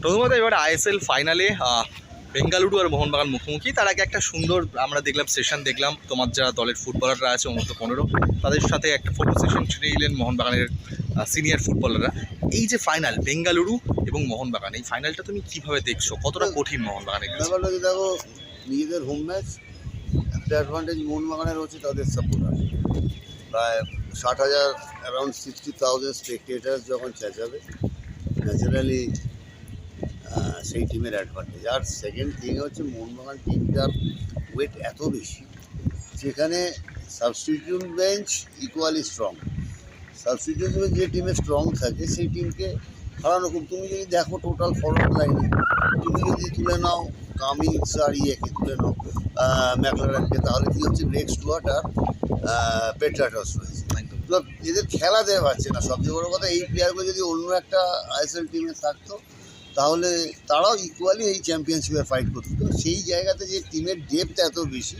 প্রথমত এবার আইএসএল ফাইনালে বেঙ্গালুরু আর মোহনবাগান মুখোমুখি। তার আগে একটা সুন্দর আমরা দেখলাম সেশন দেখলাম। তোমার যারা দলের ফুটবলাররা আছে, অন্তত পনেরো, তাদের সাথে একটা ফটো সেশন ছেড়ে নিলেন মোহনবাগানের সিনিয়র ফুটবলাররা এই যে ফাইনাল বেঙ্গালুরু এবং মোহনবাগান, এই ফাইনালটা তুমি কীভাবে দেখছ? কতটা কঠিন মোহনবাগানের দেখো, নিজেদের হোম ম্যাচ একটা অ্যাডভান্টেজ মোহনবাগানের হচ্ছে, তাদের সাপোর্টার প্রায় ষাট হাজার অ্যারাউন্ড সিক্সটি থাউজেন্ড স্পেকটেটার্স যখন চেঁচাবে ন্যাচারালি সেই টিমের অ্যাডভান্টেজ আর সেকেন্ড থিং হচ্ছে মোহনবাগান টিমটার ওয়েট এত বেশি, যেখানে substitute bench equally strong substitute bench যে টিমে স্ট্রং থাকে, সেই টিমকে হারানো খুব। তুমি যদি দেখো টোটাল ফরওয়ার্ড লাইনে তুমি যদি তুলে নাও কামিংস আর ইয়েকে তুলে নাও ম্যাকলারানকে তাহলে কি হচ্ছে? ব্রেক স্টুয়ার্ট আর পেট্রাটস রয়েছে। এদের খেলা দেওয়া পাচ্ছে না। সবচেয়ে বড় কথা এই প্লেয়ারগুলো যদি অন্য একটা আইএসএল টিমে থাকতো তাহলে তারাও ইকুয়ালি এই চ্যাম্পিয়নশিপে ফাইট করতো। তো সেই জায়গাতে যে টিমের ডেপথ এত বেশি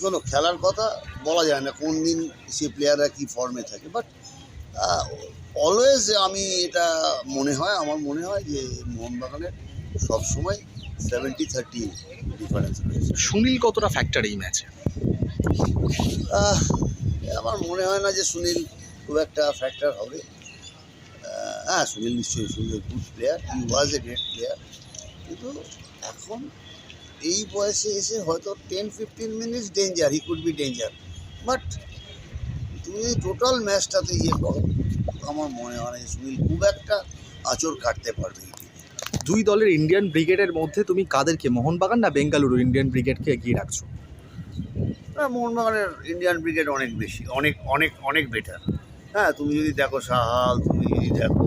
শোনো খেলার কথা বলা যায় না কোন দিন সে প্লেয়াররা কী ফর্মে থাকে বাট অলওয়েজ আমি এটা মনে হয় আমার মনে হয় যে মোহনবাগানের সবসময় সেভেন্টি থার্টি ডিফারেন্স রয়েছে। সুনীল কতটা ফ্যাক্টর এই ম্যাচে আমার মনে হয় না যে সুনীল খুব একটা ফ্যাক্টর হবে। হ্যাঁ সুনীল নিশ্চয়ই Sunil good player he was a great player কিন্তু এখন এই বয়সে এসে হয়তো ten fifteen minutes danger he could be danger but তুমি টোটাল ম্যাচটাতে ইয়ে করো আমার মনে হয় না সুনীল খুব একটা আঁচড় কাটতে পারবে। দুই দলের ইন্ডিয়ান ব্রিগেডের মধ্যে তুমি কাদেরকে, মোহনবাগান না বেঙ্গালুরু ইন্ডিয়ান ব্রিগেডকে এগিয়ে রাখছো? মোহনবাগানের ইন্ডিয়ান ব্রিগেড অনেক বেশি অনেক অনেক অনেক বেটার হ্যাঁ তুমি যদি দেখো সাহাল তুমি যদি দেখো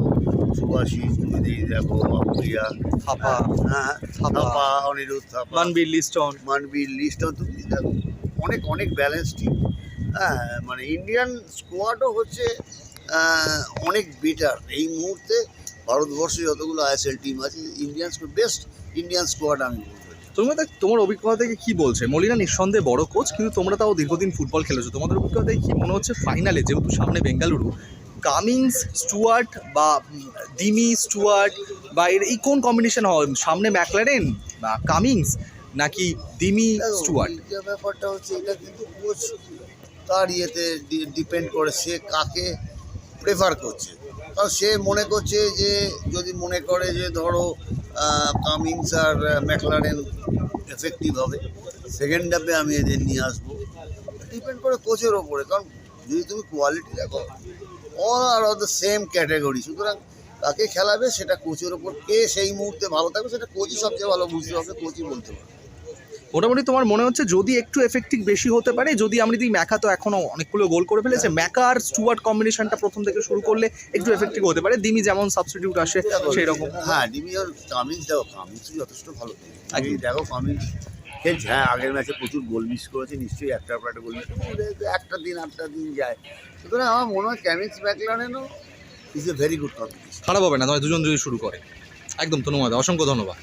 সুভাষিস তুমি যদি দেখো আকুরিয়া থাপা হ্যাঁ থাপা। থাপা অনিরুদ্ধ থাপা মানবীর লিস্টন। মানবীর লিস্টও তুমি যদি দেখো অনেক অনেক ব্যালেন্স টিম হ্যাঁ মানে ইন্ডিয়ান স্কোয়াডও হচ্ছে অনেক বেটার এই মুহূর্তে ভারতবর্ষে যতগুলো আইএসএল টিম আছে ইন্ডিয়ান বেস্ট ইন্ডিয়ান স্কোয়াড আমি বলব। তুমি তোমার অভিজ্ঞতা থেকে কি বলছে? মলিনা নিঃসন্দেহে বড় কোচ কিন্তু তোমরা তাও দীর্ঘদিন ফুটবল খেলেছো। তোমাদের অভিজ্ঞতা থেকে কি মনে হচ্ছে ফাইনালে যেহেতু সামনে বেঙ্গালুরু? কামিংস স্টুয়ার্ট বা দিমি স্টুয়ার্ট বা এর, এই কোন কম্বিনেশন হয় সামনে ম্যাকলারেন বা কামিংস নাকি দিমি স্টুয়ার্ট ব্যাপারটা হচ্ছে এটা কিন্তু কোচ তার ইয়েতে ডিপেন্ড করে সে কাকে প্রেফার করছে। কারণ সে মনে করছে যে, যদি মনে করে যে ধরো কামিংস আর ম্যাকলারেন এফেক্টিভ হবে। সেকেন্ড হাফে আমি এদের নিয়ে আসব। ডিপেন্ড করে কোচের ওপরে। কারণ যদি তুমি কোয়ালিটি দেখো all are of the same category সুতরাং তাকে খেলাবে সেটা কোচের ওপর কে সেই মুহূর্তে ভালো থাকবে, সেটা কোচই সবচেয়ে ভালো বুঝতে হবে কোচই বলতে পারবে। মোটামুটি তোমার মনে হচ্ছে যদি একটু এফেক্টিভ বেশি হতে পারে যদি আমি দিই ম্যাকা তো এখনও অনেকগুলো গোল করে ফেলেছে ম্যাকা আর স্টুয়ার্ট কম্বিনেশনটা প্রথম থেকে শুরু করলে একটু এফেক্টিভ হতে পারে। দিমি যেমন সাবস্টিটিউট আসে সেই রকম হ্যাঁ ডিমি আর কামিন্স দেখো কামিন্স যথেষ্ট ভালো। দেখো কামিন্স খেলছে। হ্যাঁ আগের ম্যাচে প্রচুর গোল মিস করেছে নিশ্চয়ই একটার পর একটা গোল মিস একটা দিন আটটা দিন যায়। সুতরাং আমার মনে হয় Cummins ম্যাকলারেনও is a very good competition খারাপ হবে না তোমার দুজন যদি শুরু করে। একদম ধন্যবাদ অসংখ্য ধন্যবাদ।